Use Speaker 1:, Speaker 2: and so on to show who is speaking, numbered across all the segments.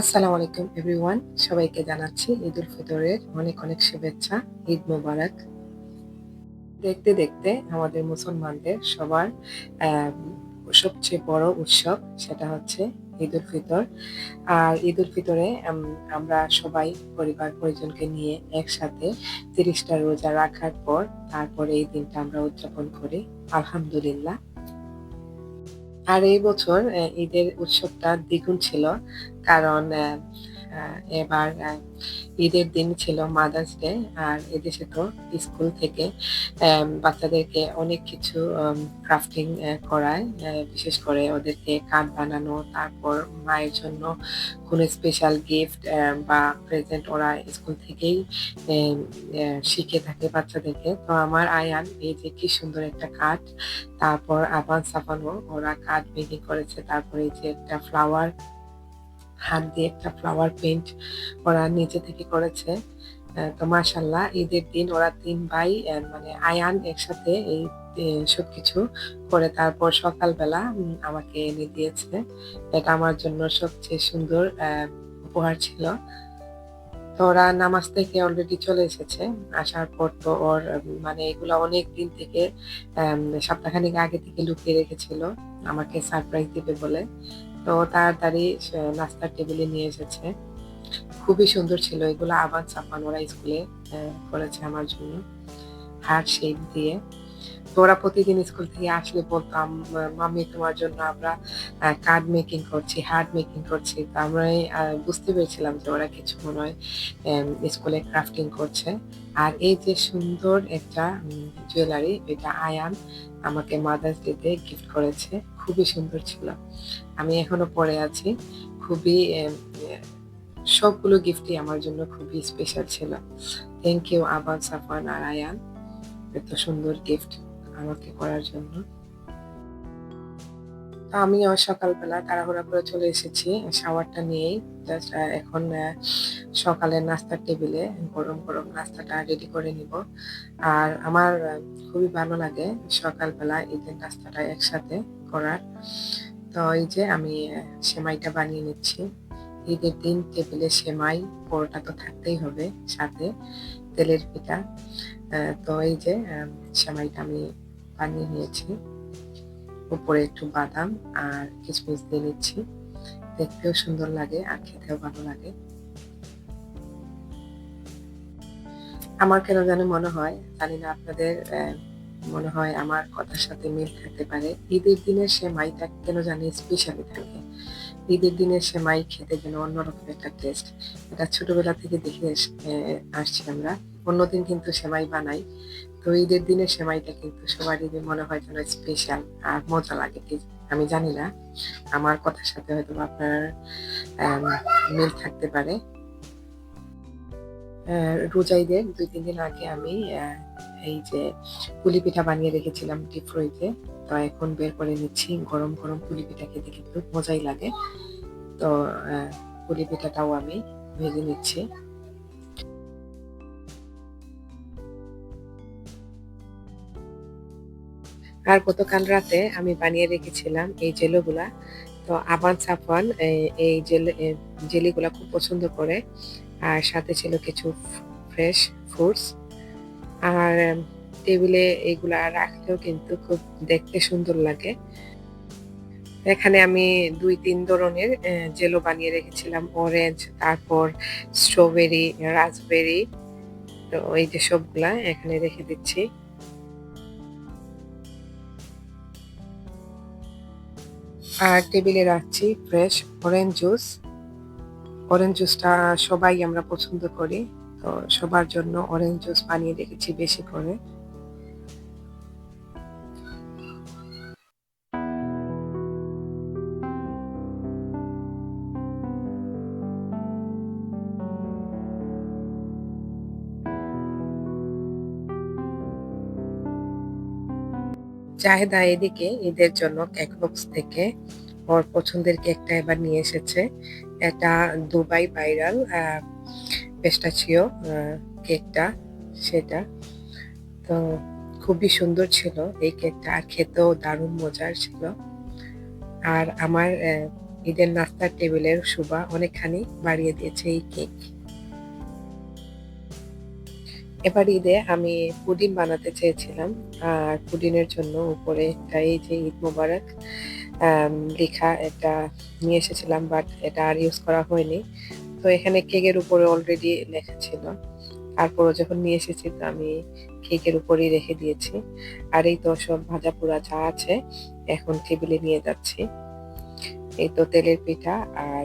Speaker 1: আসসালামু আলাইকুম এভরিওয়ান সবাইকে জানাচ্ছি ঈদ উল ফিতরের অনেক অনেক শুভেচ্ছা, ঈদ মোবারক। দেখতে দেখতে আমাদের মুসলমানদের সবার সবচেয়ে বড় উৎসব সেটা হচ্ছে ঈদ উল ফিতর। আর ঈদ উল ফিতরে আমরা সবাই পরিবার পরিজনকে নিয়ে একসাথে তিরিশটা রোজা রাখার পর তারপরে এই দিনটা আমরা উদযাপন করি, আলহামদুলিল্লাহ। আর এই বছর ঈদের উৎসবটা দ্বিগুণ ছিল। কারণ এবার ঈদের দিন ছিল মাদার্স ডে আর এদেশে তো স্কুল থেকে বাচ্চাদেরকে অনেক কিছু ক্রাফটিং করায় বিশেষ করে ওদেরকে কার্ড বানানো, তারপর মায়ের জন্য কোনো স্পেশাল গিফট বা প্রেজেন্ট ওরা স্কুল থেকেই শিখে থাকে বাচ্চাদেরকে। তো আমার আয়ান, এই যে কি সুন্দর একটা কার্ড তারপর আবান সাফানো ওরা কার্ড মেকিং করেছে, তারপরে এই যে একটা ফ্লাওয়ার হাত দিয়ে একটা ফ্লাওয়ার পেন্ট ওরা নিচে থেকে করেছে। তো মাশাল্লাহ ঈদের দিন ওরা তিন ভাই মানে আয়ান একসাথে এই আহ, সবকিছু করে তারপর সকালবেলা আমাকে এনে দিয়েছে। এটা আমার জন্য সবচেয়ে সুন্দর উপহার ছিল। তো ওরা নামাজ থেকে অলরেডি চলে এসেছে। আসার পর তো ওর মানে এগুলো অনেক দিন থেকে সপ্তাহখানিক আগে থেকে লুকিয়ে রেখেছিল। আমাকে সারপ্রাইজ দিবে বলে। তো তাড়াতাড়ি নাস্তার টেবিলে নিয়ে এসেছে। খুবই সুন্দর ছিল এগুলো আবার চাপান ওরা স্কুলে করেছে আমার জন্য। হার্ট শেপ দিয়ে। তো ওরা প্রতিদিন স্কুল থেকে আসলে বলতাম, মাম্মি, তোমার জন্য আমরা কার্ড মেকিং করছি হার্ড মেকিং করছি। তা আমরা বুঝতে পেরেছিলাম যে ওরা কিছু মনে হয় স্কুলে ক্রাফটিং করছে। আর এই যে সুন্দর একটা জুয়েলারি এটা আয়ান আমাকে মাদার্স ডেতে গিফট করেছে, খুবই সুন্দর ছিল। আমি এখনও পরে আছি, খুবই সবগুলো গিফটই আমার জন্য খুবই স্পেশাল ছিল। থ্যাংক ইউ আবাদ সাফান আর আয়ান এত সুন্দর গিফট আমাকে করার জন্য। তো আমিও সকালবেলা তাড়াহুড়া করে চলে এসেছি শাওয়ারটা নিয়েই। জাস্ট এখন সকালের নাস্তার টেবিলে গরম গরম নাস্তাটা রেডি করে নিব। আর আমার খুবই ভালো লাগে সকালবেলা ঈদের নাস্তাটা একসাথে করার। তো এই যে আমি সেমাইটা বানিয়ে নিচ্ছি। ঈদের দিন টেবিলে সেমাই, পরোটা তো থাকতেই হবে সাথে তেলের পিঠা। তো এই যে সেমাইটা আমি বানিয়ে নিয়েছি। উপরে একটু বাদাম আর কিশমিশ দিয়ে নিচ্ছি। দেখতেও সুন্দর লাগে আর খেতেও ভালো লাগে। আমার কেন জানি মনে হয়, জানি না আপনাদের মনে হয় আমার কথার সাথে মিল থাকতে পারে। ঈদের দিনের সেমাইটা কেন জানি স্পেশালি থাকে। ঈদের দিনের সেমাই খেতে যেন অন্যরকম একটা টেস্ট এটা ছোটবেলা থেকে দেখে আসছি আমরা। অন্যদিন কিন্তু সেমাই বানাই। তো ঈদের দিনের সেমাইটা কিন্তু সবারই মনে হয় যেন স্পেশাল আর মজা লাগে কি আমি জানি না। আমার কথার সাথে হয়তো আপনার মিল থাকতে পারে। আহ, রোজা ঈদের দুই তিন দিন আগে আমি এই যে পুলি পিঠা বানিয়ে রেখেছিলাম ডিপ ফ্রিজে তো এখন বের করে নিচ্ছি গরম গরম পুলি পিঠা খেতে কিন্তু মজাই লাগে। তো পুলি পিঠাটাও আমি ভেজে নিচ্ছি। আর গতকাল রাতে আমি বানিয়ে রেখেছিলাম এই জেলোগুলা। তো আবান সাফান এই- জেল- জেলিগুলা খুব পছন্দ করে। আর সাথে ছিল কিছু ফ্রেশ ফ্রুটস। আর টেবিলে এইগুলা রাখলেও কিন্তু খুব দেখতে সুন্দর লাগে। এখানে আমি দুই, তিন ধরনের জেলো বানিয়ে রেখেছিলাম। অরেঞ্জ, তারপর স্ট্রবেরি, রাসবেরি। তো এই যে সবগুলা এখানে রেখে দিচ্ছি। আর টেবিলে রাখছি ফ্রেশ অরেঞ্জ জুস অরেঞ্জ জুসটা সবাই আমরা পছন্দ করি, তো সবার জন্য অরেঞ্জ জুস বানিয়ে রেখেছি বেশি করে। চাহিদা এদিকে ঈদের জন্য কেক বক্স থেকে ওর পছন্দের কেকটা এবার নিয়ে এসেছে। এটা দুবাই ভাইরাল পেস্টাচিও কেকটা সেটা। তো খুবই সুন্দর ছিল এই কেকটা আর খেতেও দারুণ মজার ছিল। আর আমার ঈদের নাস্তার টেবিলের শোভা অনেকখানি বাড়িয়ে দিয়েছে এই কেক এবার ঈদে আমি পুডিং বানাতে চেয়েছিলাম। আর পুডিনের জন্য উপরে একটা এই যে ঈদ মোবারক লেখা এটা নিয়ে এসেছিলাম বাট এটা আর ইউজ করা হয়নি। তো এখানে কেকের উপরে অলরেডি লেখা ছিল। তারপরও যখন নিয়ে এসেছি, তো আমি কেকের উপরেই রেখে দিয়েছি। আর এই তো সব ভাজা পোড়া যা আছে, এখন টেবিলে নিয়ে যাচ্ছি। এই তো তেলের পিঠা আর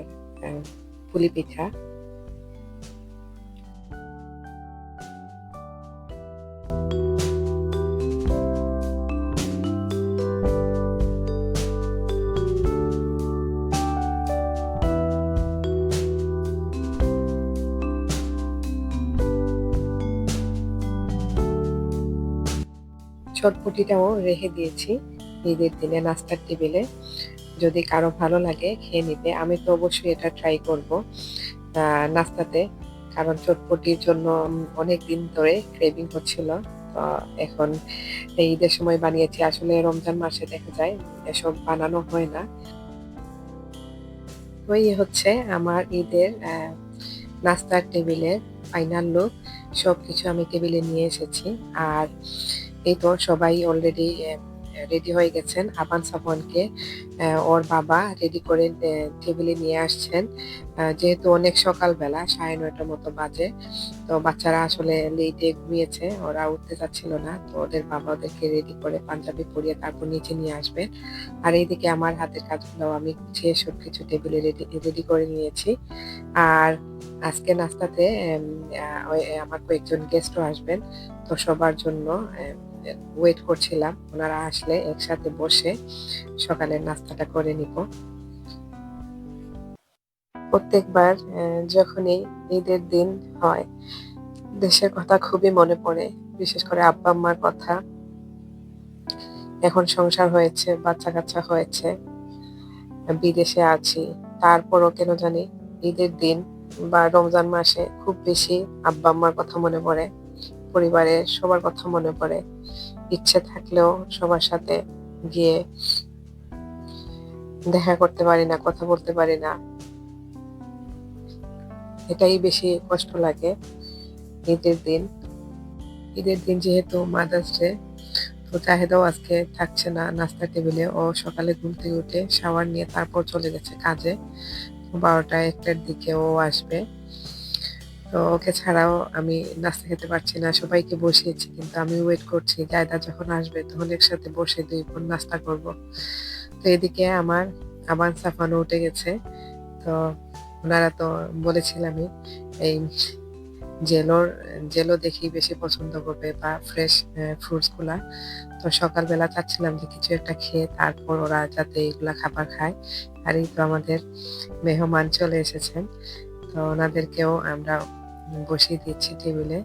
Speaker 1: পুলি পিঠা। চটপটিটাও রেখে দিয়েছি। ঈদের দিনে নাস্তার টেবিলে। যদি কারও ভালো লাগে, খেয়ে নিতে। আমি তো অবশ্যই এটা ট্রাই করব। নাস্তাতে। কারণ চটপটির জন্য অনেক দিন ধরে ক্রেভিং হচ্ছিল। তো এখন ঈদের সময় বানিয়েছি। আসলে রমজান মাসে দেখা যায়, এসব বানানো হয় না। তো এই হচ্ছে আমার ঈদের নাস্তার টেবিলের ফাইনাল লুক সব কিছু আমি টেবিলে নিয়ে এসেছি। আর এই তো সবাই অলরেডি রেডি হয়ে গেছেন। আবান সাফনকে ওর বাবা রেডি করে টেবিলে নিয়ে আসছেন। যেহেতু অনেক সকালবেলা, সাড়ে নয়টার মতো বাজে, তো বাচ্চারা আসলে লেটে ঘুমিয়েছে, ওরা উঠতে চাচ্ছিল না, তো ওদের বাবা ওদেরকে রেডি করে পাঞ্জাবি পরিয়ে তারপর নিচে নিয়ে আসবেন। আর এইদিকে আমার হাতের কাজগুলো আমি গুছিয়ে সব কিছু টেবিলে রেডি রেডি করে নিয়েছি। আর আজকে নাস্তাতে আমার কয়েকজন গেস্টও আসবেন, তো সবার জন্য ওয়েট করছিলাম। ওনারা আসলে একসাথে বসে সকালের নাস্তাটা করে নিব। প্রত্যেকবার যখনই ঈদের দিন হয়, দেশের কথা খুবই মনে পড়ে, বিশেষ করে আব্বা আম্মার কথা। এখন সংসার হয়েছে বাচ্চা কাচ্চা হয়েছে, বিদেশে আছি, তারপরও কেন জানি ঈদের দিন বা রমজান মাসে খুব বেশি আব্বা আম্মার কথা মনে পড়ে। পরিবারের সবার কথা মনে পড়ে। ইচ্ছে থাকলেও সবার সাথে গিয়ে দেখা করতে পারি না, কথা বলতে পারি না। এটাই বেশি কষ্ট লাগে ঈদের দিন। ঈদের দিন যেহেতু মাদার্স ডে, তো চাহিদাও আজকে থাকছে না নাস্তা টেবিলে। ও সকালে ঘুম থেকে উঠে শাওয়ার নিয়ে তারপর চলে গেছে কাজে। বারোটা একটার দিকে ও আসবে। তো ওকে ছাড়াও আমি নাস্তা খেতে পারছি না, সবাইকে বসিয়েছি, কিন্তু আমি ওয়েট করছি, জায়দা যখন আসবে তখন একসাথে বসে দুই বোন নাস্তা করব। তো এদিকে আমার আবান সাফানো উঠে গেছে, তো ওনারা তো বলেছিলামই, এই জেলোর জেলো দেখি বেশি পছন্দ করবে বা ফ্রেশ ফ্রুটসগুলা তো সকালবেলা চাচ্ছিলাম যে কিছু একটা খেয়ে তারপর ওরা যাতে এইগুলা খাবার খায়। আর এই তো আমাদের মেহমান চলে এসেছেন, তো ওনাদেরকেও আমরা বসিয়ে দিচ্ছি টেবিলে।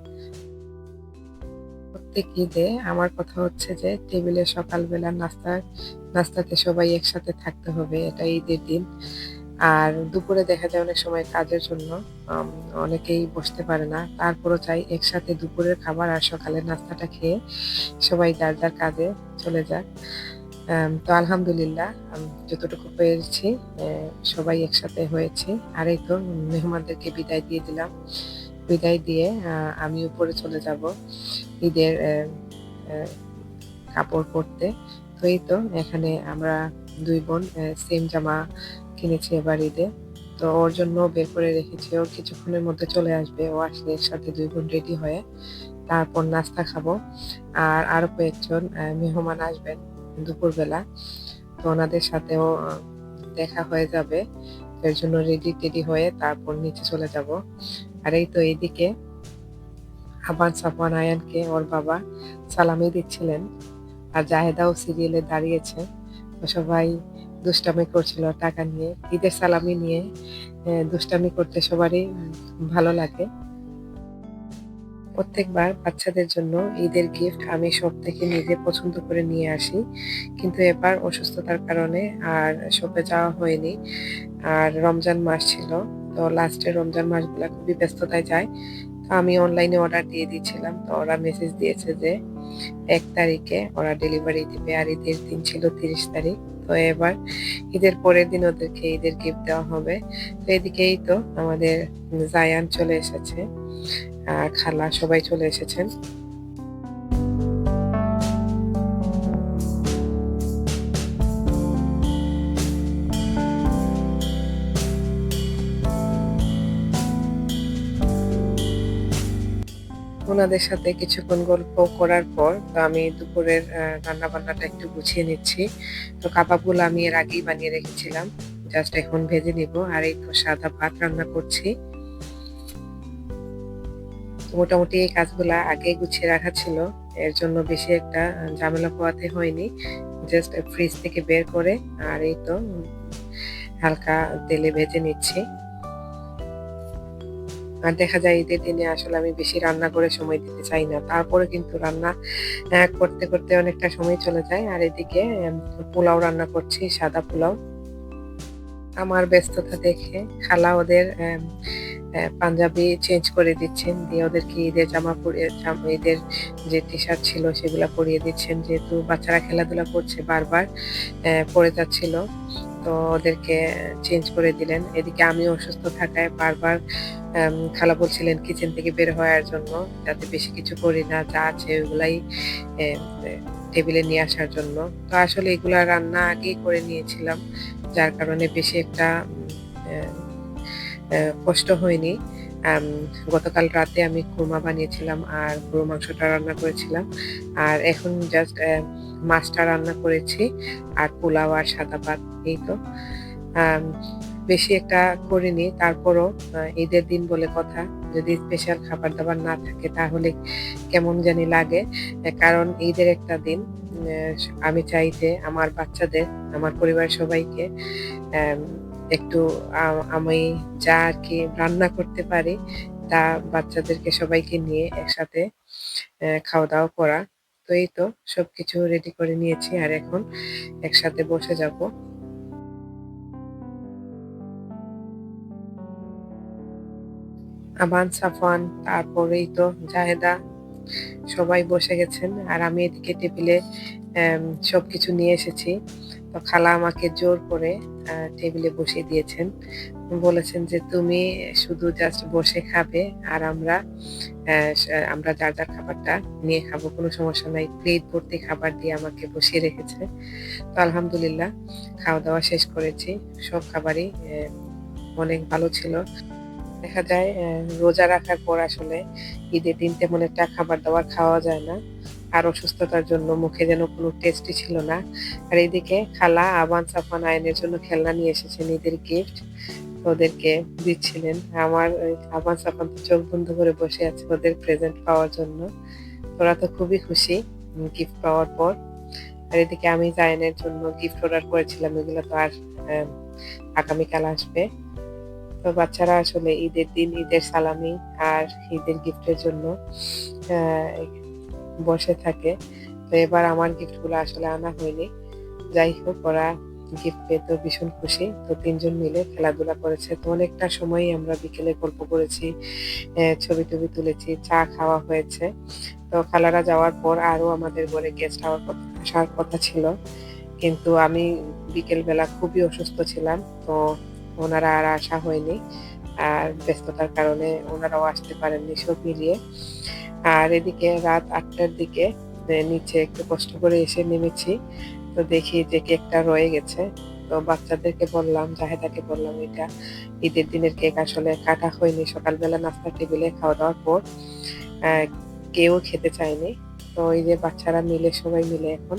Speaker 1: প্রত্যেক ঈদে আমার কথা হচ্ছে যে, টেবিলে সকালবেলা নাস্তা, নাস্তাতে সবাই একসাথে থাকতে হবে, এটা ঈদের দিন। আর দুপুরে দেখা যায় অনেক সময় কাজের জন্য অনেকেই বসতে পারে না। তারপরও চাই একসাথে দুপুরের খাবার আর সকালের নাস্তাটা খেয়ে সবাই যার যার কাজে চলে যাক। তো আলহামদুলিল্লাহ যতটুকু পেরেছি সবাই একসাথে হয়েছে। আর এই তো, মেহমানদেরকে বিদায় দিয়ে দিলাম। বিদায় দিয়ে আমি উপরে চলে যাব ঈদের কাপড় পরতে। তো এই তো, এখানে আমরা দুই বোন সেম জামা কিনেছি এবার ঈদে। তো ওর জন্য বের করে রেখেছি। ও কিছুক্ষণের মধ্যে চলে আসবে। ও আসলে একসাথে দুই বোন রেডি হয়ে তারপর নাস্তা খাব। আর আরও কয়েকজন মেহমান আসবেন দুপুরবেলা। তো ওনাদের সাথেও দেখা হয়ে যাবে। এর জন্য রেডি টেডি হয়ে তারপর নিচে চলে যাব। আর এই তো এইদিকে আবান সাফান আয়ানকে ওর বাবা সালামি দিচ্ছিলেন আর জাহেদাও সিরিয়ালে দাঁড়িয়েছে। সবাই দুষ্টামি করছিল টাকা নিয়ে। ঈদের সালামি নিয়ে দুষ্টামি করতে সবারই ভালো লাগে। প্রত্যেকবার বাচ্চাদের জন্য ঈদের গিফট আমি সব থেকে নিজে পছন্দ করে নিয়ে আসি। কিন্তু এবার অসুস্থতার কারণে আর শপে যাওয়া হয়নি। আর রমজান মাস ছিল। তো লাস্টে রমজান মাসগুলো খুবই ব্যস্ততায় যায়। তো আমি অনলাইনে অর্ডার দিয়ে দিয়েছিলাম। তো ওরা মেসেজ দিয়েছে যে, এক তারিখে ওরা ডেলিভারি দিবে আর ঈদের দিন ছিল তিরিশ তারিখ। তো এবার ঈদের পরের দিন ওদেরকে ঈদের গিফট দেওয়া হবে। তো এদিকেই তো আমাদের জায়ান চলে এসেছে। খালা সবাই চলে এসেছেন। ওনাদের সাথে কিছুক্ষণ গল্প করার পর তো আমি দুপুরের রান্না বান্নাটা একটু গুছিয়ে নিচ্ছি। তো কাবাবগুলো আমি এর আগেই বানিয়ে রেখেছিলাম। জাস্ট এখন ভেজে নিব আর এই তো সাদা ভাত রান্না করছি। মোটামুটি এই কাজগুলা আগে গুছিয়ে রাখা ছিল। এর জন্য বেশি একটা ঝামেলা পোয়াতে হয়নি। জাস্ট ফ্রিজ থেকে বের করে আর এই তো হালকা তেলে ভেজে নিচ্ছি। আর দেখা যায় ঈদের দিনে আসলে আমি বেশি রান্না করে সময় দিতে চাই না। তারপরে কিন্তু রান্না করতে করতে অনেকটা সময় চলে যায়। আর এদিকে পোলাও রান্না করছি, সাদা পোলাও। আমার ব্যস্ততা দেখে খালা ওদের পাঞ্জাবি চেঞ্জ করে দিচ্ছেন। দিয়ে ওদেরকে ঈদের জামা পরিয়ে ঈদের যে টি শার্ট ছিল সেগুলো পরিয়ে দিচ্ছেন। যেহেতু বাচ্চারা খেলাধুলা করছে বারবার পরে যাচ্ছিল। তো ওদেরকে চেঞ্জ করে দিলেন। এদিকে আমি অসুস্থ থাকায় বারবার খালা বলছিলেন কিচেন থেকে বের হওয়ার জন্য, যাতে বেশি কিছু করি না, যা আছে ওইগুলাই টেবিলে নিয়ে আসার জন্য। তো আসলে এগুলা রান্না আগেই করে নিয়েছিলাম, যার কারণে বেশি একটা কষ্ট হয়নি। গতকাল রাতে আমি খুরমা বানিয়েছিলাম আর গরু মাংসটা রান্না করেছিলাম। আর এখন জাস্ট মাছটা রান্না করেছি আর পোলাও আর সাদা ভাত, এই তো। বেশি একটা করিনি, তারপরও ঈদের দিন বলে কথা, যদি স্পেশাল খাবার দাবার না থাকে তাহলে কেমন জানি লাগে। কারণ ঈদের একটা দিন আমি চাই যে আমার বাচ্চাদের, আমার পরিবারের সবাইকে একটু আমি যা আর কি রান্না করতে পারি, তা বাচ্চাদেরকে সবাইকে নিয়ে একসাথে খাওয়া দাওয়া করা। তো এই তো, সবকিছু রেডি করে নিয়েছি আর এখন একসাথে বসে যাব। আবান সাফান তারপরেই তো জাহেদা, সবাই বসে গেছেন। আর আমি এদিকে টেবিলে সবকিছু নিয়ে এসেছি। তো খালা আমাকে জোর করে টেবিলে বসিয়ে দিয়েছেন। বলেছেন যে, তুমি শুধু জাস্ট বসে খাবে আর আমরা আমরা যার যার খাবারটা নিয়ে খাব, কোনো সমস্যা নাই। প্লেট ভর্তি খাবার দিয়ে আমাকে বসিয়ে রেখেছে। তো আলহামদুলিল্লাহ, খাওয়া দাওয়া শেষ করেছি। সব খাবারই অনেক ভালো ছিল। দেখা যায় রোজা রাখার পর আসলে ঈদের দিন তেমন একটা খাবার দাবার খাওয়া যায় না। আর অসুস্থতার জন্য মুখে যেন কোনো টেস্টই ছিল না। আর এদিকে খালা আবান সাফান আয়নের জন্য খেলনা নিয়ে এসেছেন ঈদের গিফট ওদেরকে দিচ্ছিলেন। আমার আবান সাফান তো চোখ বন্ধ করে বসে আছে ওদের প্রেজেন্ট পাওয়ার জন্য। ওরা তো খুবই খুশি গিফট পাওয়ার পর। আর এদিকে আমি জায়নের জন্য গিফট অর্ডার করেছিলাম, এগুলো তো আর আগামীকাল আসবে। তো বাচ্চারা আসলে ঈদের দিন ঈদের সালামি আর ঈদের গিফটের জন্য বসে থাকে। তো এবার আমার গিফটগুলো আসলে আনা হয়নি। যাই হোক, ওরা গিফট পেয়ে তো ভীষণ খুশি। তো তিনজন মিলে খেলাধুলা করেছে। তো অনেকটা সময় আমরা বিকেলে গল্প করেছি ছবি টবি তুলেছি, চা খাওয়া হয়েছে। তো খালারা যাওয়ার পর আরও আমাদের ঘরে গেস্ট হওয়ার আসার কথা ছিল। কিন্তু আমি বিকেল বেলা খুবই অসুস্থ ছিলাম। তো ওনারা আর আসা হয়নি। আর ব্যস্ততার কারণে ওনারাও আসতে পারেননি সব মিলিয়ে। আর এদিকে রাত আটটার দিকে নিচে একটু কষ্ট করে এসে নেমেছি, তো দেখি যে কেকটা রয়ে গেছে। তো বাচ্চাদেরকে বললাম, জাহেদাকে বললাম, এটা ঈদের দিনের কেক, আসলে কাটা হয়নি। সকালবেলা নাস্তা টেবিলে খাওয়া দাওয়ার পর কেউ খেতে চায়নি। তো এই যে বাচ্চারা মিলে, সবাই মিলে এখন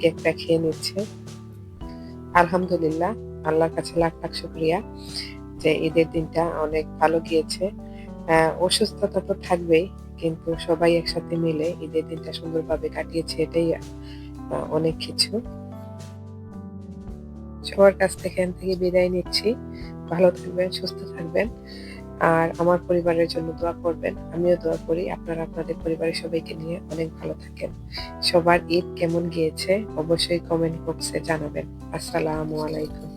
Speaker 1: কেকটা খেয়ে নিচ্ছে। আলহামদুলিল্লাহ, আল্লাহর কাছে লাখ লাখ শুক্রিয়া যে ঈদের দিনটা অনেক ভালো গিয়েছে। অসুস্থতা তো থাকবেই কিন্তু সবাই একসাথে মিলে ঈদের দিনটা সুন্দরভাবে কাটিয়েছে, এটাই অনেক কিছু। সবার কাছ থেকে এখান থেকে বিদায় নিচ্ছি। ভালো থাকবেন, সুস্থ থাকবেন। আর আমার পরিবারের জন্য দোয়া করবেন। আমিও দোয়া করি আপনারা আপনাদের পরিবারের সবাইকে নিয়ে অনেক ভালো থাকেন। সবার ঈদ কেমন গিয়েছে অবশ্যই কমেন্ট বক্সে জানাবেন। আসসালামু আলাইকুম।